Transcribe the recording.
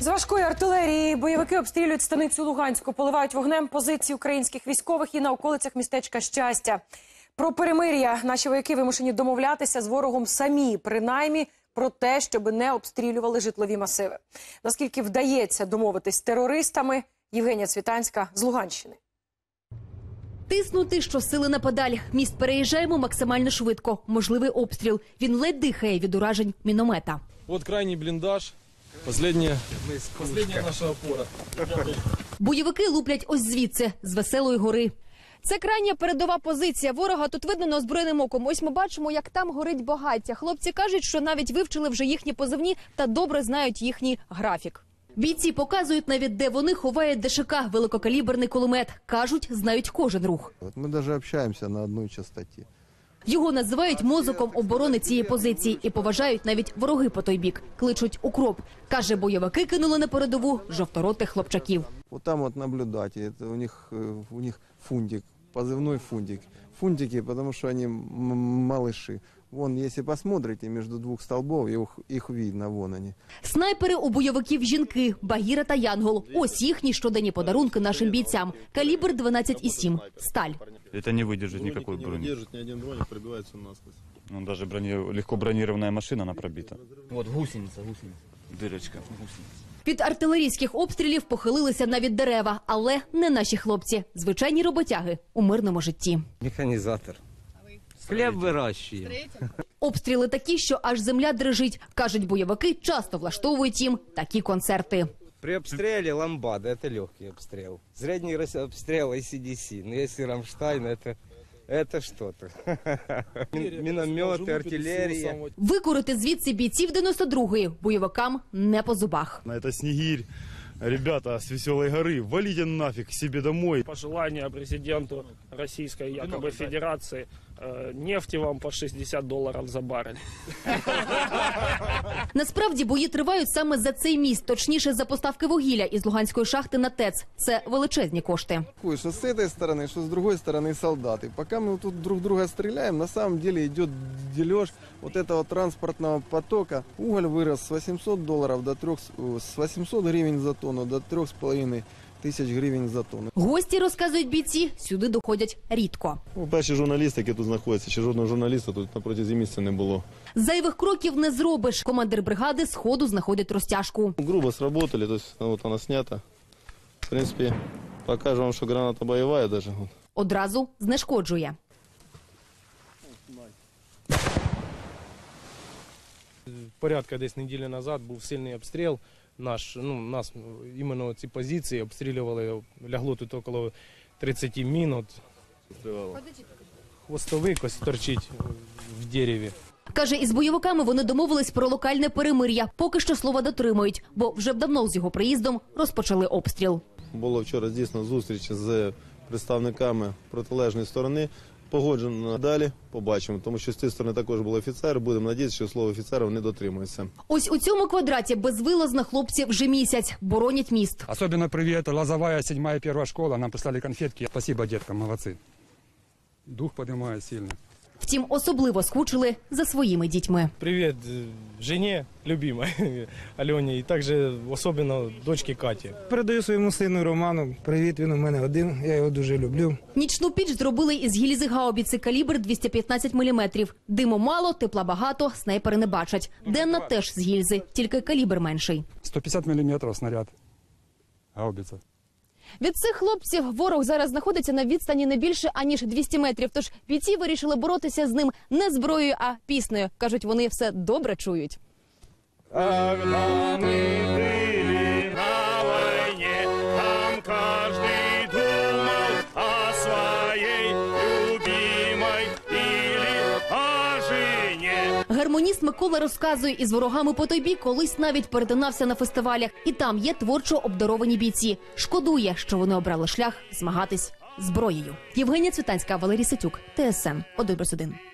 З важкої артилерії бойовики обстрілюють станицю Луганську, поливають вогнем позиції українських військових і на околицях містечка Щастя. Про перемир'я наші вояки вимушені домовлятися з ворогом самі, принаймні про те, щоб не обстрілювали житлові масиви. Наскільки вдається домовитись з терористами, Євгенія Цвітанська з Луганщини. Тиснути щосили на подаль. Міст переїжджаємо максимально швидко. Можливий обстріл. Він ледь дихає від уражень міномета. Вот крайний блиндаж. Последняя, последняя наша опора. Бойовики луплять ось звідси, з веселої гори. Це крайня передова позиція ворога. Тут видно неозброєним оком. Ось ми бачимо, як там горить багаття. Хлопці кажуть, що навіть вивчили вже їхні позивні та добре знають їхній графік. Бійці показують навіть, де вони ховають ДШК, великокаліберний кулемет. Кажуть, знають кожен рух. Вот мы даже общаемся на одной частоте. Його називають мозоком оборони цієї позиції і поважають навіть вороги по той бік. Кличуть укроп. Каже, бойовики кинули на передову жовторотих хлопчаків. Вот там вот наблюдайте, это у них, э, у них фунтик, позывной фунтик. Фунтики, потому что они м- малыши. Вон, если посмотрите, между двух столбов, их, их видно, вон они. Снайпери у бойовиків жінки, Багіра та Янгол. Ось їхні щоденні подарунки нашим бійцям. Калібр 12,7. Сталь. Это не выдержит никакой не брони. выдержит ни один дроник, пробивается он насквозь. Ну, даже брони... легко бронированная машина, она пробита. Вот гусеница, гусеница. Дырочка. Гусеница. Під артилерійських обстрілів похилилися навіть дерева, але не наші хлопці. Звичайні роботяги у мирному житті. Механизатор. Хлеб выращиваем. Обстріли такі, що аж земля дрижить. кажуть, бойовики часто влаштовують їм такі концерти. При обстреле ламбада, это легкий обстрел. Средний рас- обстрел ACDC. Но если Рамштайн, это, это что-то. Мин- Минометы, артиллерия. Викурити звідси бійців 92-ї бойовикам не по зубах. Это Снегирь. Ребята с Веселой горы, валите нафиг к себе домой. пожелание президенту Российской якобы Федерации э, нефти вам по 60 долларов за баррель. Насправді бої тривають саме за цей міст, точніше за поставки вугілля із Луганської шахти на ТЕЦ. Це величезні кошти. Ой, Что с этой стороны, что с другой стороны солдаты. Пока мы тут друг друга стреляем, на самом деле идет дележ вот этого транспортного потока. Уголь вырос с 800 долларов до 3, с 800 гривен за тонну до 3,5 тысяч гривен за тонну. Гості розказують бійці, сюди доходять рідко. Ну, перші журналісти, які тут знаходяться, ще жодного журналіста тут на протязі місяця не було. Зайвих кроків не зробиш. Командир бригади сходу знаходить розтяжку. Грубо сработали, то есть ну, вот она снята. В принципе, покажу вам, что граната боевая даже. Одразу знешкоджує. Порядка десь неділі назад був сильний обстріл. Наш, ну, нас іменно ці позиції обстрілювали, лягло тут около 30 мін. От. Хвостовик ось торчить в дереві. Каже, із бойовиками вони домовились про локальне перемир'я. Поки що слова дотримують, бо вже давно з його приїздом розпочали обстріл. Було вчора дійсно зустріч з представниками протилежної сторони. Погоджено далі, побачимо, тому що з цієї сторони також був офіцер. Будемо надіятися, що слово офіцера вони дотримуються. Ось у цьому квадраті безвилазно хлопці вже місяць боронять міст. Особенно привет, сьома і перша школа. Нам прислали конфетки. Спасибо, деткам, молодці. Дух піднімає сильно. Втім, особливо скучили за своїми дітьми. Привіт жені, любимой Альоні, і також особливо дочці Каті. Передаю своєму сину Роману. Привіт, він у мене один. Я його дуже люблю. Нічну піч зробили із гільзи гаубіці калібр 215 мм. Диму мало, тепла багато, снайпери не бачать. Денна теж з гільзи, тільки калібр менший. 150 миллиметров снаряд. Гаубица. Від цих хлопців ворог зараз знаходиться на відстані не більше аніж 200 метрів. Тож бійці вирішили боротися з ним не зброєю, а піснею. кажуть, вони все добре чують. Гармоніст Микола розказує, із ворогами по той бік колись навіть перетинався на фестивалях, і там є творчо обдаровані бійці. Шкодує, що вони обрали шлях змагатись зброєю. Євгенія Цвітанська, Валерій Сетюк, ТСН 1+,1.